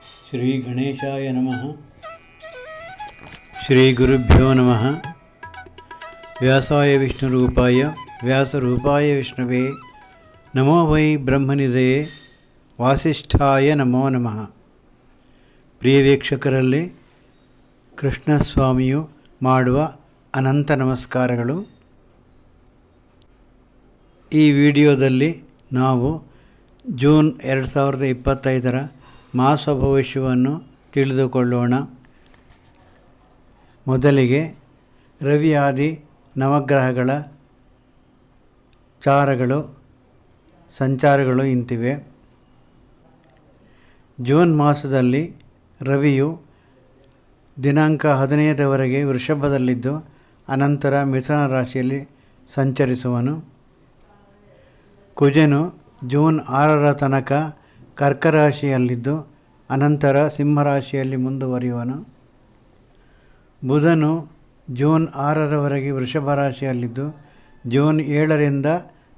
ಶ್ರೀ ಗಣೇಶಾಯ ನಮಃ. ಶ್ರೀ ಗುರುಭ್ಯೋ ನಮಃ. ವ್ಯಾಸಾಯ ವಿಷ್ಣು ರೂಪಾಯ ವ್ಯಾಸ ರೂಪಾಯ ವಿಷ್ಣುವೇ. ನಮೋ ವೈ ಬ್ರಹ್ಮನಿದಯೇ. ವಾಸಿಷ್ಠಾಯ ನಮೋ ನಮಃ. ಪ್ರಿಯ ವೀಕ್ಷಕರಲ್ಲಿ, ಕೃಷ್ಣಸ್ವಾಮಿಯು ಮಾಡುವ ಅನಂತ ನಮಸ್ಕಾರಗಳು. ಈ ವಿಡಿಯೋದಲ್ಲಿ ನಾವು ಜೂನ್ ಎರಡು ಸಾವಿರದ ಇಪ್ಪತ್ತೈದರ ಮಾಸ ಭವಿಷ್ಯವನ್ನು ತಿಳಿದುಕೊಳ್ಳೋಣ. ಮೊದಲಿಗೆ ರವಿಯಾದಿ ನವಗ್ರಹಗಳ ಚಾರಗಳು, ಸಂಚಾರಗಳು ಇಂತಿವೆ. ಜೂನ್ ಮಾಸದಲ್ಲಿ ರವಿಯು ದಿನಾಂಕ ಹದಿನೈದರವರೆಗೆ ವೃಷಭದಲ್ಲಿದ್ದು, ಅನಂತರ ಮಿಥುನ ರಾಶಿಯಲ್ಲಿ ಸಂಚರಿಸುವನು. ಕುಜನು ಜೂನ್ ಆರರ ತನಕ ಕರ್ಕ ರಾಶಿಯಲ್ಲಿದ್ದು ಅನಂತರ ಸಿಂಹರಾಶಿಯಲ್ಲಿ ಮುಂದುವರಿಯುವನು. ಬುಧನು ಜೂನ್ ಆರರವರೆಗೆ ವೃಷಭ ರಾಶಿಯಲ್ಲಿದ್ದು ಜೂನ್ ಏಳರಿಂದ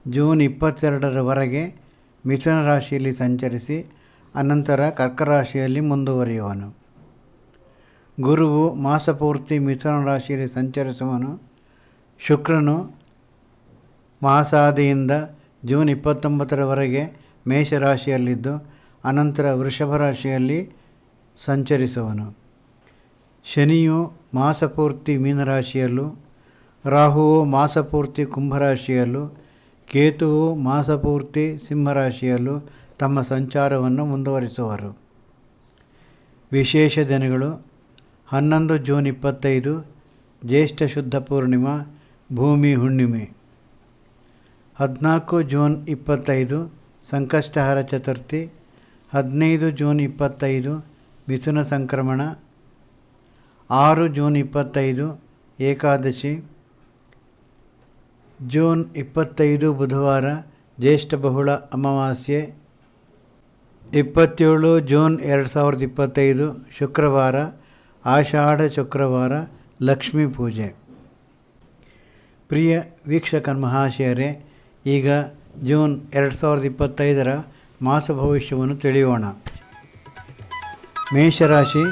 ಜೂನ್ ಇಪ್ಪತ್ತೆರಡರವರೆಗೆ ಮಿಥುನ ರಾಶಿಯಲ್ಲಿ ಸಂಚರಿಸಿ, ಅನಂತರ ಕರ್ಕರಾಶಿಯಲ್ಲಿ ಮುಂದುವರಿಯುವನು. ಗುರುವು ಮಾಸಪೂರ್ತಿ ಮಿಥುನ ರಾಶಿಯಲ್ಲಿ ಸಂಚರಿಸುವನು. ಶುಕ್ರನು ಮಾಸಾದಿಯಿಂದ ಜೂನ್ ಇಪ್ಪತ್ತೊಂಬತ್ತರವರೆಗೆ ಮೇಷರಾಶಿಯಲ್ಲಿದ್ದು ಅನಂತರ ವೃಷಭ ರಾಶಿಯಲ್ಲಿ ಸಂಚರಿಸುವನು. ಶನಿಯು ಮಾಸಪೂರ್ತಿ ಮೀನರಾಶಿಯಲ್ಲೂ, ರಾಹುವು ಮಾಸಪೂರ್ತಿ ಕುಂಭರಾಶಿಯಲ್ಲೂ, ಕೇತುವು ಮಾಸಪೂರ್ತಿ ಸಿಂಹರಾಶಿಯಲ್ಲೂ ತಮ್ಮ ಸಂಚಾರವನ್ನು ಮುಂದುವರಿಸುವರು. ವಿಶೇಷ ದಿನಗಳು ಹನ್ನೊಂದು ಜೂನ್ ಇಪ್ಪತ್ತೈದು, ಜ್ಯೇಷ್ಠ ಶುದ್ಧ ಪೂರ್ಣಿಮಾ, ಭೂಮಿ ಹುಣ್ಣಿಮೆ. ಹದಿನಾಲ್ಕು ಜೂನ್ ಇಪ್ಪತ್ತೈದು ಸಂಕಷ್ಟಹರ ಚತುರ್ಥಿ, ಹದಿನೈದು ಜೂನ್ ಇಪ್ಪತ್ತೈದು, ಮಿಥುನ ಸಂಕ್ರಮಣ, ಆರು ಜೂನ್ ಇಪ್ಪತ್ತೈದು, ಏಕಾದಶಿ, ಜೂನ್ ಇಪ್ಪತ್ತೈದು ಬುಧವಾರ, ಜ್ಯೇಷ್ಠ ಬಹುಳ ಅಮಾವಾಸ್ಯೆ, ಇಪ್ಪತ್ತೇಳು ಜೂನ್ ಎರಡು ಸಾವಿರದ ಇಪ್ಪತ್ತೈದು ಶುಕ್ರವಾರ, ಆಷಾಢ ಶುಕ್ರವಾರ ಲಕ್ಷ್ಮೀ ಪೂಜೆ. ಪ್ರಿಯ ವೀಕ್ಷಕ ಮಹಾಶಯರೇ, ಈಗ ಜೂನ್ ಎರಡು ಸಾವಿರದ ಇಪ್ಪತ್ತೈದರ ಮಾಸ ಭವಿಷ್ಯವನ್ನು ತಿಳಿಯೋಣ. ಮೇಷರಾಶಿ,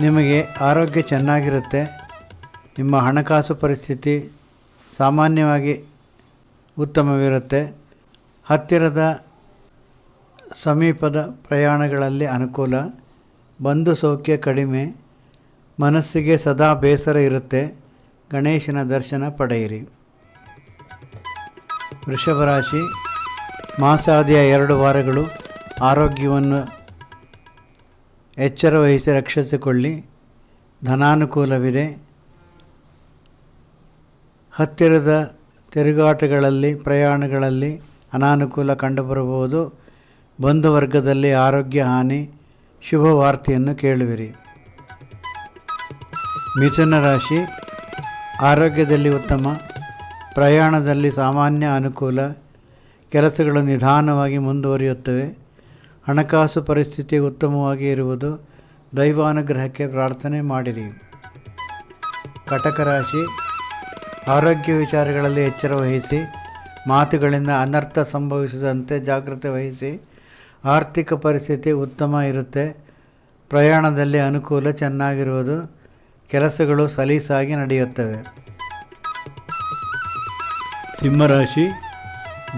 ನಿಮಗೆ ಆರೋಗ್ಯ ಚೆನ್ನಾಗಿರುತ್ತೆ. ನಿಮ್ಮ ಹಣಕಾಸು ಪರಿಸ್ಥಿತಿ ಸಾಮಾನ್ಯವಾಗಿ ಉತ್ತಮವಿರುತ್ತೆ. ಹತ್ತಿರದ ಸಮೀಪದ ಪ್ರಯಾಣಗಳಲ್ಲಿ ಅನುಕೂಲ. ಬಂಧು ಸೌಖ್ಯ ಕಡಿಮೆ. ಮನಸ್ಸಿಗೆ ಸದಾ ಬೇಸರ ಇರುತ್ತೆ. ಗಣೇಶನ ದರ್ಶನ ಪಡೆಯಿರಿ. ವೃಷಭ ರಾಶಿ ಮಾಸಾದಿಯ ಎರಡು ವಾರಗಳು, ಆರೋಗ್ಯವನ್ನು ಎಚ್ಚರ ವಹಿಸಿ ರಕ್ಷಿಸಿಕೊಳ್ಳಿ. ಧನಾನುಕೂಲವಿದೆ. ಹತ್ತಿರದ ತಿರುಗಾಟಗಳಲ್ಲಿ, ಪ್ರಯಾಣಗಳಲ್ಲಿ ಅನಾನುಕೂಲ ಕಂಡುಬರಬಹುದು. ಬಂಧುವರ್ಗದಲ್ಲಿ ಆರೋಗ್ಯ ಹಾನಿ. ಶುಭ ವಾರ್ತೆಯನ್ನು ಕೇಳುವಿರಿ. ಮಿಥುನ ರಾಶಿ, ಆರೋಗ್ಯದಲ್ಲಿ ಉತ್ತಮ. ಪ್ರಯಾಣದಲ್ಲಿ ಸಾಮಾನ್ಯ ಅನುಕೂಲ ಕೆಲಸಗಳು ನಿಧಾನವಾಗಿ ಮುಂದುವರಿಯುತ್ತವೆ. ಹಣಕಾಸು ಪರಿಸ್ಥಿತಿ ಉತ್ತಮವಾಗಿ ಇರುವುದು ದೈವಾನುಗ್ರಹಕ್ಕೆ ಪ್ರಾರ್ಥನೆ ಮಾಡಿರಿ. ಕಟಕ ರಾಶಿ ಆರೋಗ್ಯ ವಿಚಾರಗಳಲ್ಲಿ ಎಚ್ಚರ ವಹಿಸಿ, ಮಾತುಗಳಿಂದ ಅನರ್ಥ ಸಂಭವಿಸದಂತೆ ಜಾಗ್ರತೆ ವಹಿಸಿ, ಆರ್ಥಿಕ ಪರಿಸ್ಥಿತಿ ಉತ್ತಮ ಇರುತ್ತೆ. ಪ್ರಯಾಣದಲ್ಲಿ ಅನುಕೂಲ ಚೆನ್ನಾಗಿರುವುದು, ಕೆಲಸಗಳು ಸಲೀಸಾಗಿ ನಡೆಯುತ್ತವೆ. ಸಿಂಹರಾಶಿ,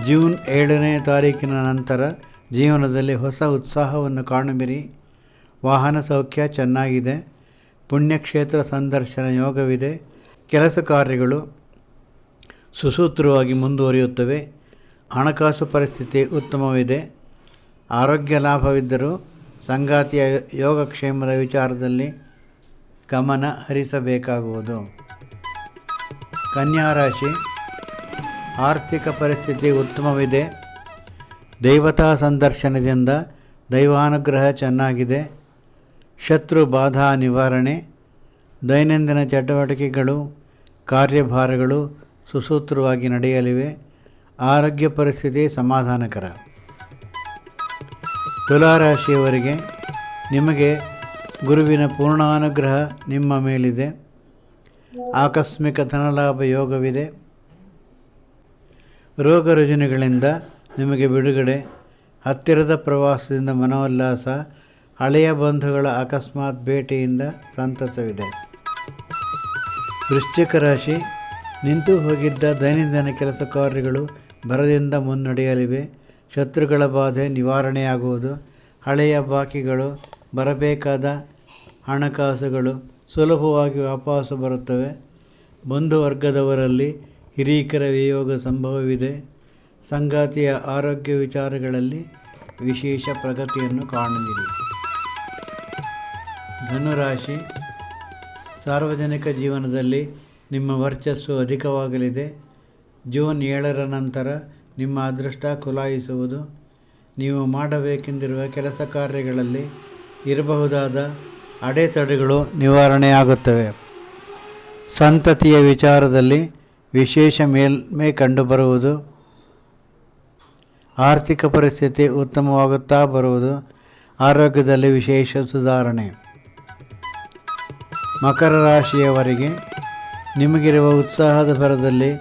ಜೂನ್ ಏಳನೇ ತಾರೀಕಿನ ನಂತರ ಜೀವನದಲ್ಲಿ ಹೊಸ ಉತ್ಸಾಹವನ್ನು ಕಾಣುವಿರಿ. ವಾಹನ ಸೌಖ್ಯ ಚೆನ್ನಾಗಿದೆ. ಪುಣ್ಯಕ್ಷೇತ್ರ ಸಂದರ್ಶನ ಯೋಗವಿದೆ. ಕೆಲಸ ಕಾರ್ಯಗಳು ಸುಸೂತ್ರವಾಗಿ ಮುಂದುವರಿಯುತ್ತವೆ. ಹಣಕಾಸು ಪರಿಸ್ಥಿತಿ ಉತ್ತಮವಿದೆ. ಆರೋಗ್ಯ ಲಾಭವಿದ್ದರೂ ಸಂಗಾತಿಯ ಯೋಗಕ್ಷೇಮದ ವಿಚಾರದಲ್ಲಿ ಗಮನ ಹರಿಸಬೇಕಾಗುವುದು. ಕನ್ಯಾ ರಾಶಿ ಆರ್ಥಿಕ ಪರಿಸ್ಥಿತಿ ಉತ್ತಮವಿದೆ. ದೈವತಾ ಸಂದರ್ಶನದಿಂದ ದೈವಾನುಗ್ರಹ ಚೆನ್ನಾಗಿದೆ. ಶತ್ರು ಬಾಧಾ ನಿವಾರಣೆ, ದೈನಂದಿನ ಚಟುವಟಿಕೆಗಳು, ಕಾರ್ಯಭಾರಗಳು ಸುಸೂತ್ರವಾಗಿ ನಡೆಯಲಿವೆ. ಆರೋಗ್ಯ ಪರಿಸ್ಥಿತಿ ಸಮಾಧಾನಕರ. ತುಲಾರಾಶಿಯವರಿಗೆ ನಿಮಗೆ ಗುರುವಿನ ಪೂರ್ಣಾನುಗ್ರಹ ನಿಮ್ಮ ಮೇಲಿದೆ. ಆಕಸ್ಮಿಕ ಧನಲಾಭ ಯೋಗವಿದೆ. ರೋಗ ರುಜಿನಗಳಿಂದ ನಿಮಗೆ ಬಿಡುಗಡೆ. ಹತ್ತಿರದ ಪ್ರವಾಸದಿಂದ ಮನೋಲ್ಲಾಸ. ಹಳೆಯ ಬಂಧುಗಳ ಅಕಸ್ಮಾತ್ ಭೇಟಿಯಿಂದ ಸಂತಸವಿದೆ. ವೃಶ್ಚಿಕ ರಾಶಿ. ನಿಂತು ಹೋಗಿದ್ದ ದೈನಂದಿನ ಕೆಲಸ ಕಾರ್ಯಗಳು ಭರದಿಂದ ಮುನ್ನಡೆಯಲಿವೆ. ಶತ್ರುಗಳ ಬಾಧೆ ನಿವಾರಣೆಯಾಗುವುದು. ಹಳೆಯ ಬಾಕಿಗಳು, ಬರಬೇಕಾದ ಹಣಕಾಸುಗಳು ಸುಲಭವಾಗಿ ವಾಪಸ್ಸು ಬರುತ್ತವೆ. ಬಂಧುವರ್ಗದವರಲ್ಲಿ ಹಿರೀಕರ ವಿಯೋಗ ಸಂಭವವಿದೆ. ಸಂಗಾತಿಯ ಆರೋಗ್ಯ ವಿಚಾರಗಳಲ್ಲಿ ವಿಶೇಷ ಪ್ರಗತಿಯನ್ನು ಕಾಣಲಿದೆ. ಧನುರಾಶಿ, ಸಾರ್ವಜನಿಕ ಜೀವನದಲ್ಲಿ ನಿಮ್ಮ ವರ್ಚಸ್ಸು ಅಧಿಕವಾಗಲಿದೆ. ಜೂನ್ ಏಳರ ನಂತರ ನಿಮ್ಮ ಅದೃಷ್ಟ ಕುಲಾಯಿಸುವುದು. ನೀವು ಮಾಡಬೇಕೆಂದಿರುವ ಕೆಲಸ ಕಾರ್ಯಗಳಲ್ಲಿ ಇರಬಹುದಾದ ಅಡೆತಡೆಗಳು ನಿವಾರಣೆಯಾಗುತ್ತವೆ. ಸಂತತಿಯ ವಿಚಾರದಲ್ಲಿ ವಿಶೇಷ ಮೇಲ್ಮೆ ಕಂಡುಬರುವುದು. ಆರ್ಥಿಕ ಪರಿಸ್ಥಿತಿ ಉತ್ತಮವಾಗುತ್ತಾ ಬರುವುದು. ಆರೋಗ್ಯದಲ್ಲಿ ವಿಶೇಷ ಸುಧಾರಣೆ. ಮಕರ ರಾಶಿಯವರಿಗೆ ನಿಮಗಿರುವ ಉತ್ಸಾಹದ ಭರದಲ್ಲಿ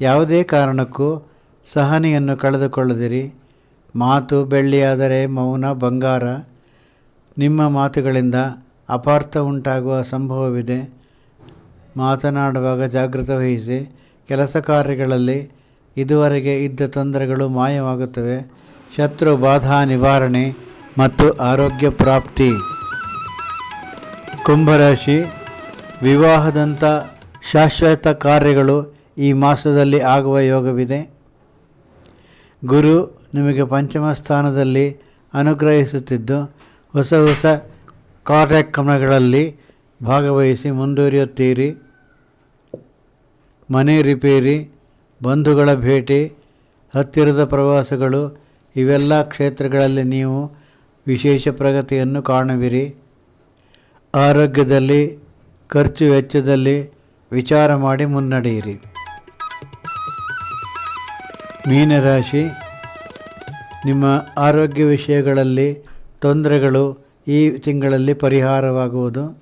ಯಾವುದೇ ಕಾರಣಕ್ಕೂ ಸಹನೆಯನ್ನು ಕಳೆದುಕೊಳ್ಳದಿರಿ. ಮಾತು ಬೆಳ್ಳಿಯಾದರೆ ಮೌನ, ಬಂಗಾರ. ನಿಮ್ಮ ಮಾತುಗಳಿಂದ ಅಪಾರ್ಥ ಉಂಟಾಗುವ ಸಂಭವವಿದೆ. ಮಾತನಾಡುವಾಗ ಜಾಗೃತ ವಹಿಸಿ ಕೆಲಸ ಕಾರ್ಯಗಳಲ್ಲಿ ಇದುವರೆಗೆ ಇದ್ದ ತೊಂದರೆಗಳು ಮಾಯವಾಗುತ್ತವೆ. ಶತ್ರು ಬಾಧಾ ನಿವಾರಣೆ ಮತ್ತು ಆರೋಗ್ಯ ಪ್ರಾಪ್ತಿ. ಕುಂಭರಾಶಿ, ವಿವಾಹದಂಥ ಶಾಶ್ವತ ಕಾರ್ಯಗಳು ಈ ಮಾಸದಲ್ಲಿ ಆಗುವ ಯೋಗವಿದೆ. ಗುರು ನಿಮಗೆ ಪಂಚಮ ಸ್ಥಾನದಲ್ಲಿ ಅನುಗ್ರಹಿಸುತ್ತಿದ್ದು, ಹೊಸ ಹೊಸ ಕಾರ್ಯಕ್ರಮಗಳಲ್ಲಿ ಭಾಗವಹಿಸಿ ಮುಂದುವರಿಯುತ್ತೀರಿ. ಮನೆ ರಿಪೇರಿ, ಬಂಧುಗಳ ಭೇಟಿ, ಹತ್ತಿರದ ಪ್ರವಾಸಗಳು, ಇವೆಲ್ಲ ಕ್ಷೇತ್ರಗಳಲ್ಲಿ ನೀವು ವಿಶೇಷ ಪ್ರಗತಿಯನ್ನು ಕಾಣುವಿರಿ. ಆರೋಗ್ಯದಲ್ಲಿ, ಖರ್ಚು ವೆಚ್ಚದಲ್ಲಿ ವಿಚಾರ ಮಾಡಿ ಮುನ್ನಡೆಯಿರಿ. ಮೀನರಾಶಿ, ನಿಮ್ಮ ಆರೋಗ್ಯ ವಿಷಯಗಳಲ್ಲಿ ತೊಂದರೆಗಳು ಈ ತಿಂಗಳಲ್ಲಿ ಪರಿಹಾರವಾಗುವುದು.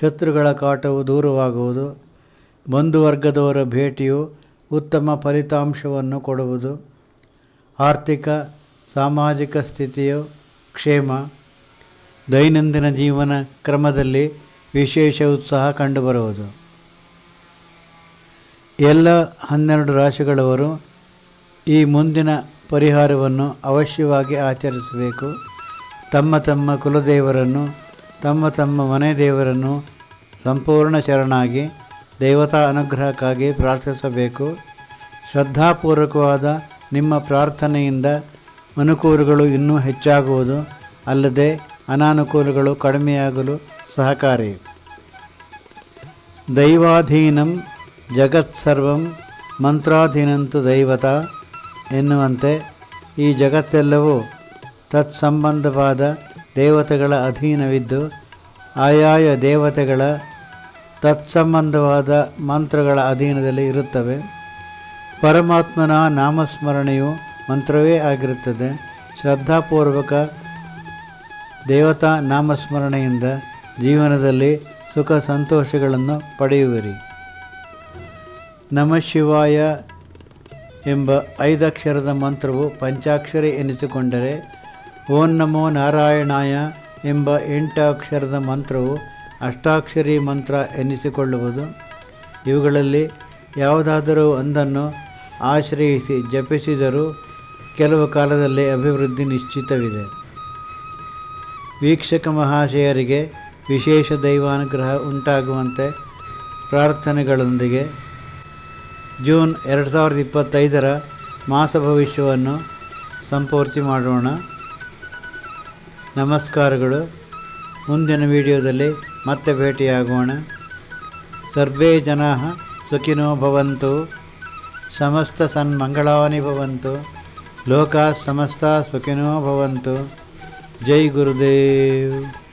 ಶತ್ರುಗಳ ಕಾಟವು ದೂರವಾಗುವುದು. ಬಂಧುವರ್ಗದವರ ಭೇಟಿಯು ಉತ್ತಮ ಫಲಿತಾಂಶವನ್ನು ಕೊಡುವುದು. ಆರ್ಥಿಕ, ಸಾಮಾಜಿಕ ಸ್ಥಿತಿಯು ಕ್ಷೇಮ. ದೈನಂದಿನ ಜೀವನ ಕ್ರಮದಲ್ಲಿ ವಿಶೇಷ ಉತ್ಸಾಹ ಕಂಡುಬರುವುದು. ಎಲ್ಲ ಹನ್ನೆರಡು ರಾಶಿಗಳವರು ಈ ಮುಂದಿನ ಪರಿಹಾರವನ್ನು ಅವಶ್ಯವಾಗಿ ಆಚರಿಸಬೇಕು. ತಮ್ಮ ತಮ್ಮ ಕುಲದೇವರನ್ನು, ತಮ್ಮ ತಮ್ಮ ಮನೆ ದೇವರನ್ನು ಸಂಪೂರ್ಣ ಶರಣಾಗಿ ದೇವತಾ ಅನುಗ್ರಹಕ್ಕಾಗಿ ಪ್ರಾರ್ಥಿಸಬೇಕು. ಶ್ರದ್ಧಾಪೂರ್ವಕವಾದ ನಿಮ್ಮ ಪ್ರಾರ್ಥನೆಯಿಂದ ಅನುಕೂಲಗಳು ಇನ್ನೂ ಹೆಚ್ಚಾಗುವುದು, ಅಲ್ಲದೆ ಅನಾನುಕೂಲಗಳು ಕಡಿಮೆಯಾಗಲು ಸಹಕಾರಿ. ದೈವಾಧೀನಂ ಜಗತ್ಸರ್ವಂ ಮಂತ್ರಾಧೀನಂತು ದೈವತ ಎನ್ನುವಂತೆ ಈ ಜಗತ್ತೆಲ್ಲವೂ ತತ್ಸಂಬಂಧವಾದ ದೇವತೆಗಳ ಅಧೀನವಿದ್ದು, ಆಯಾಯ ದೇವತೆಗಳ ತತ್ಸಂಬಂಧವಾದ ಮಂತ್ರಗಳ ಅಧೀನದಲ್ಲಿ ಇರುತ್ತವೆ. ಪರಮಾತ್ಮನ ನಾಮಸ್ಮರಣೆಯು ಮಂತ್ರವೇ ಆಗಿರುತ್ತದೆ. ಶ್ರದ್ಧಾಪೂರ್ವಕ ದೇವತಾ ನಾಮಸ್ಮರಣೆಯಿಂದ ಜೀವನದಲ್ಲಿ ಸುಖ ಸಂತೋಷಗಳನ್ನು ಪಡೆಯುವಿರಿ. ನಮ ಶಿವಾಯ ಎಂಬ ಐದಕ್ಷರದ ಮಂತ್ರವು ಪಂಚಾಕ್ಷರಿ ಎನಿಸಿಕೊಂಡರೆ ಓಂ ನಮೋ ನಾರಾಯಣಾಯ ಎಂಬ ಎಂಟು ಅಕ್ಷರದ ಮಂತ್ರವು ಅಷ್ಟಾಕ್ಷರಿ ಮಂತ್ರ ಎನ್ನಿಸಿಕೊಳ್ಳುವುದು ಇವುಗಳಲ್ಲಿ ಯಾವುದಾದರೂ ಒಂದನ್ನು ಆಶ್ರಯಿಸಿ ಜಪಿಸಿದರೂ ಕೆಲವು ಕಾಲದಲ್ಲಿ ಅಭಿವೃದ್ಧಿ ನಿಶ್ಚಿತವಿದೆ. ವೀಕ್ಷಕ ಮಹಾಶಯರಿಗೆ ವಿಶೇಷ ದೈವಾನುಗ್ರಹ ಉಂಟಾಗುವಂತೆ ಪ್ರಾರ್ಥನೆಗಳೊಂದಿಗೆ ಜೂನ್ ಎರಡು ಸಾವಿರದ ಇಪ್ಪತ್ತೈದರ ಮಾಸ ಭವಿಷ್ಯವನ್ನು ಸಂಪೂರ್ತಿ ಮಾಡೋಣ. ನಮಸ್ಕಾರಗಳು. ಮುಂದಿನ ವಿಡಿಯೋದಲ್ಲಿ ಮತ್ತೆ ಭೇಟಿಯಾಗೋಣ. ಸರ್ವೇ ಜನಾ ಸುಖಿನೋ ಭವಂತು. ಸಮಸ್ತ ಸನ್ಮಂಗಳಾನಿ ಭವಂತು. ಲೋಕ ಸಮಸ್ತ ಸುಖಿನೋ ಭವಂತು. ಜೈ ಗುರುದೇವ್.